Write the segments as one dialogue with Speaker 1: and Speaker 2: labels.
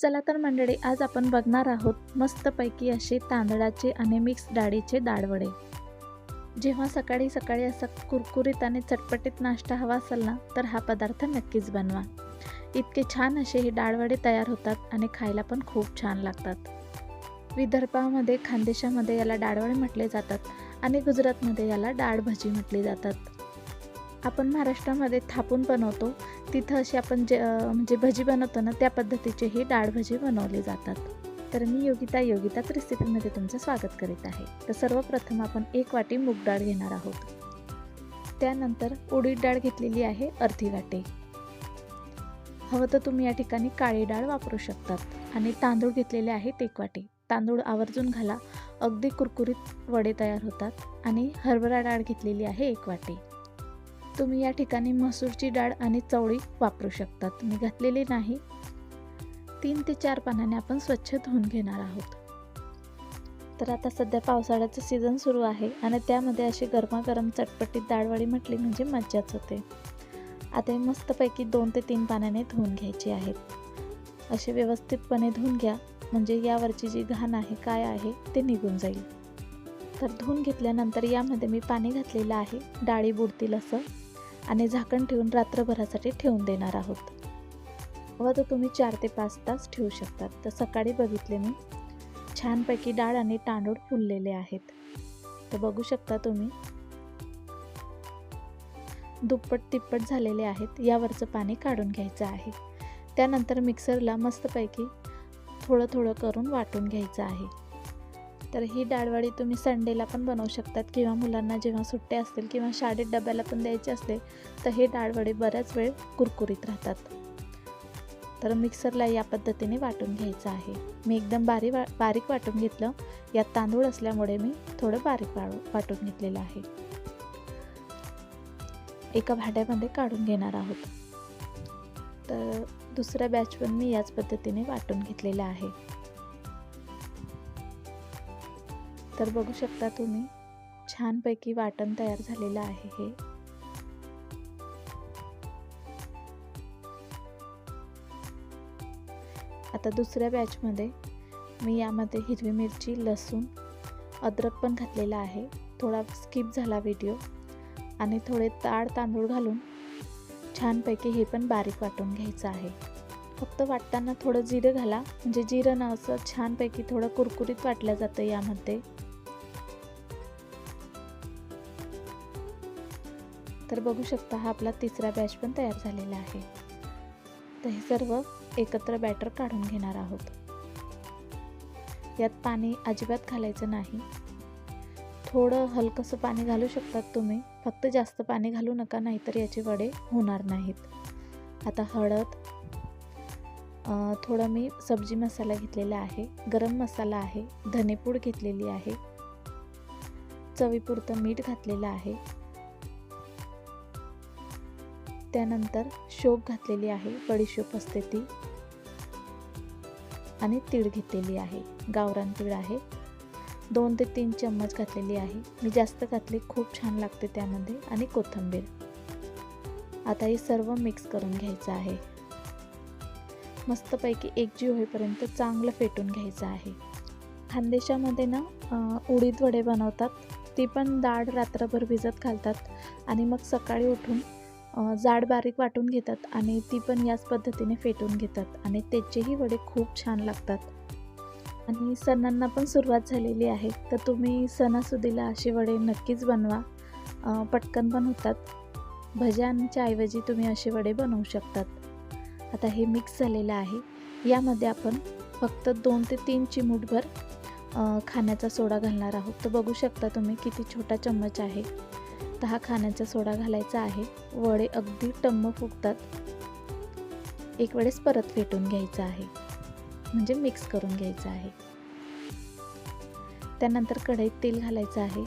Speaker 1: चला तर मंडळी आज आपण बघणार आहोत मस्तपैकी असे तांदळाचे आणि मिक्स डाळीचे डाळवडे जेव्हा सकाळी सकाळी असा कुरकुरीत आणि चटपटीत नाश्ता हवा असेल ना तर हा पदार्थ नक्कीच बनवा. इतके छान असे हे डाळवडे तयार होतात आणि खायला पण खूप छान लागतात. विदर्भामध्ये खानदेशामध्ये याला डाळवडे म्हटले जातात आणि गुजरातमध्ये याला डाळ भजी म्हटली जातात. आपण महाराष्ट्रामध्ये थापून बनवतो. तिथं अशी आपण जे म्हणजे भजी बनवतो ना त्या पद्धतीचे ही डाळ भजी बनवली जातात. तर मी योगिता योगिताच रेसिपीमध्ये तुमचं स्वागत करीत आहे. तर सर्वप्रथम आपण एक वाटी मूग डाळ घेणार आहोत. त्यानंतर उडीद डाळ घेतलेली आहे अर्धी वाटी. हवं तर तुम्ही या ठिकाणी काळी डाळ वापरू शकतात आणि तांदूळ घेतलेले आहेत एक वाटी. तांदूळ आवर्जून घाला. अगदी कुरकुरीत वडे तयार होतात आणि हरभरा डाळ घेतलेली आहे एक वाटी. तुम्ही या ठिकाणी मसूरची डाळ आणि चवळी वापरू शकतात. तुम्ही घातलेली नाही. तीन ते चार पानाने आपण स्वच्छ धुवून घेणार आहोत. तर आता सध्या पावसाळ्याचं सीझन सुरू आहे आणि त्यामध्ये अशी गरमागरम चटपटीत डाळवडी म्हटली म्हणजे मज्जाच होते. आता हे मस्तपैकी दोन ते तीन पाण्याने धुवून घ्यायची आहेत असे व्यवस्थितपणे धुवून घ्या. म्हणजे यावरची जी घाण आहे काय आहे ते निघून जाईल. तर धुवून घेतल्यानंतर यामध्ये मी पाणी घातलेलं आहे डाळी बुडतील असं. आणि झाकण ठेवून रात्रभरासाठी ठेवून देणार आहोत. व तर तुम्ही चार ते पाच तास ठेवू शकतात तर सकाळी बघितले मी छानपैकी डाळ आणि तांदूळ फुललेले आहेत. तर बघू शकता तुम्ही. दुप्पट तिप्पट झालेले आहेत. यावरचं पाणी काढून घ्यायचं आहे. त्यानंतर मिक्सरला मस्तपैकी थोडं थोडं करून वाटून घ्यायचं आहे. तर ही डाळवाडी तुम्ही संडेला पण बनवू शकतात किंवा मुलांना जेव्हा सुट्ट्या असतील किंवा शाळेत डब्याला पण द्यायचे असले तर हे डाळवडे बऱ्याच वेळ कुरकुरीत राहतात. तर मिक्सरला या पद्धतीने वाटून घ्यायचं आहे. मी एकदम बारीक वा बारीक वाटून घेतलं. यात तांदूळ असल्यामुळे मी थोडं बारीक वाळू वाटून घेतलेलं आहे. एका भांड्यामध्ये काढून घेणार आहोत. तर दुसऱ्या बॅच पण मी याच पद्धतीने वाटून घेतलेला आहे. तर बघू शकता तुम्ही छानपैकी वाटण तयार झालेलं आहे हे. आता दुसऱ्या बॅचमध्ये मी यामध्ये हिरवी मिरची लसूण अद्रक पण घातलेला आहे. थोडा स्किप झाला व्हिडिओ आणि थोडे ताड तांदूळ घालून छानपैकी हे पण बारीक वाटून घ्यायचं आहे. फक्त वाटताना थोडं जिरं घाला म्हणजे जिरं ना असं छानपैकी थोडं कुरकुरीत वाटलं जातं यामध्ये. तर बघू शकता हा आपला तिसरा बॅच पण तयार झालेला आहे. तर हे सर्व एकत्र बॅटर काढून घेणार आहोत. यात पाणी अजिबात घालायचं नाही. थोडं हलकंसं पाणी घालू शकतात तुम्ही. फक्त जास्त पाणी घालू नका नाहीतर याचे वडे होणार नाहीत. आता हळद थोडं मी सब्जी मसाला घेतलेला आहे. गरम मसाला आहे. धनेपूड घेतलेली आहे. चवीपुरतं मीठ घातलेलं आहे. त्यानंतर शोक घातलेली आहे बडीशोप असते ती. आणि तीळ घेतलेली आहे गावरान तीळ आहे. दोन ते तीन चम्मच घातलेली आहे. मी जास्त घातली खूप छान लागते त्यामध्ये. आणि कोथिंबीर. आता हे सर्व मिक्स करून घ्यायचं आहे. मस्तपैकी एकजीव होईपर्यंत चांगलं फेटून घ्यायचं आहे. खानदेशामध्ये ना उडीद वडे बनवतात. ती पण डाळ रात्रभर भिजत घालतात. आणि मग सकाळी उठून जाड बारीक वाटून घेतात आणि ती पण याच पद्धतीने फेटून घेतात आणि त्याचेही वडे खूप छान लागतात. आणि सणांना पण सुरुवात झालेली आहे तर तुम्ही सणासुदीला असे वडे नक्कीच बनवा. पटकन पण होतात. भज्यांच्या ऐवजी तुम्ही असे वडे बनवू शकतात. आता हे मिक्स झालेलं आहे. यामध्ये आपण फक्त दोन ते तीन चिमूटभर खाण्याचा सोडा घालणार आहोत. तर बघू शकता तुम्ही किती छोटा चम्मच आहे. तर हा खाण्याचा सोडा घालायचा आहे. वडे अगदी टम्म फुगतात. एक वेळेस परत फेटून घ्यायचं आहे. म्हणजे मिक्स करून घ्यायचं आहे. त्यानंतर कढईत तेल घालायचं आहे.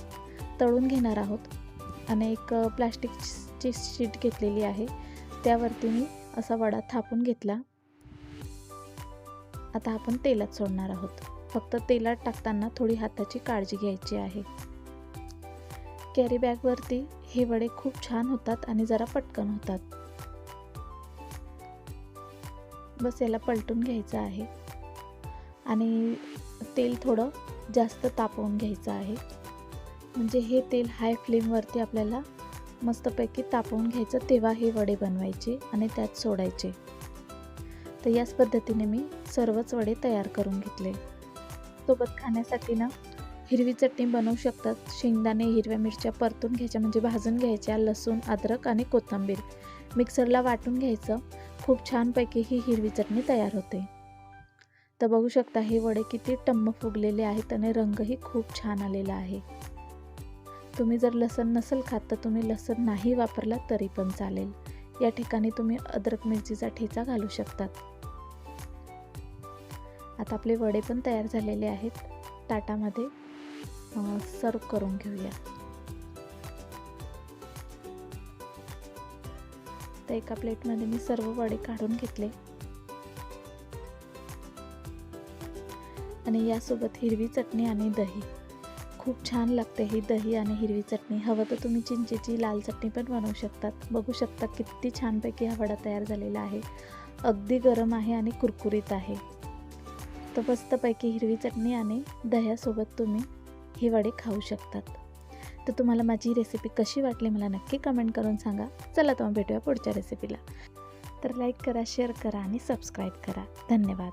Speaker 1: तळून घेणार आहोत. आणि एक प्लॅस्टिकची प्लास्टिकची शीट घेतलेली आहे. त्यावरती मी असा वडा थापून घेतला. आता आपण तेलात सोडणार आहोत. फक्त तेलात टाकताना थोडी हाताची काळजी घ्यायची आहे. कॅरी बॅगवरती हे वडे खूप छान होतात आणि जरा पटकन होतात. बस याला पलटून घ्यायचं आहे. आणि तेल थोडं जास्त तापवून घ्यायचं आहे. म्हणजे हे तेल हाय फ्लेमवरती आपल्याला मस्तपैकी तापवून घ्यायचं तेव्हा हे वडे बनवायचे आणि त्यात सोडायचे. तर याच पद्धतीने मी सर्वच वडे तयार करून घेतले. सोबत खाण्यासाठी ना हिरवी चटणी बनवू शकतात. शेंगदाणे हिरव्या मिरच्या परतून घ्यायच्या म्हणजे भाजून घ्यायच्या लसूण अद्रक आणि कोथिंबीर. मिक्सरला वाटून घ्यायचं. खूप छानपैकी ही हिरवी चटणी तयार होते. तर बघू शकता हे वडे किती टम्म फुगलेले आहेत आणि रंगही खूप छान आलेला आहे. तुम्ही जर लसण नसेल खात तर तुम्ही लसण नाही वापरला तरी पण चालेल. या ठिकाणी तुम्ही अद्रक मिरचीचा ठेचा घालू शकतात आता आपले वडे पण तयार झालेले आहेत. ताटामध्ये सर्व करून घेऊया. तर एका प्लेटमध्ये मी सर्व वडे काढून घेतले. आणि यासोबत हिरवी चटणी आणि दही. खूप छान लागते ही दही आणि हिरवी चटणी. हवं तर तुम्ही चिंचेची लाल चटणी पण बनवू शकतात. बघू शकता किती छानपैकी हा वडा तयार झालेला आहे. अगदी गरम आहे आणि कुरकुरीत आहे. तर मस्तपैकी हिरवी चटणी आणि दह्यासोबत तुम्ही हे वडे खाऊ शकतात. तर तुम्हाला माझी रेसिपी कशी वाटली मला नक्की कमेंट करून सांगा. चला तुम्ही भेटूया पुढच्या रेसिपीला तर लाईक करा शेअर करा आणि सबस्क्राईब करा. धन्यवाद.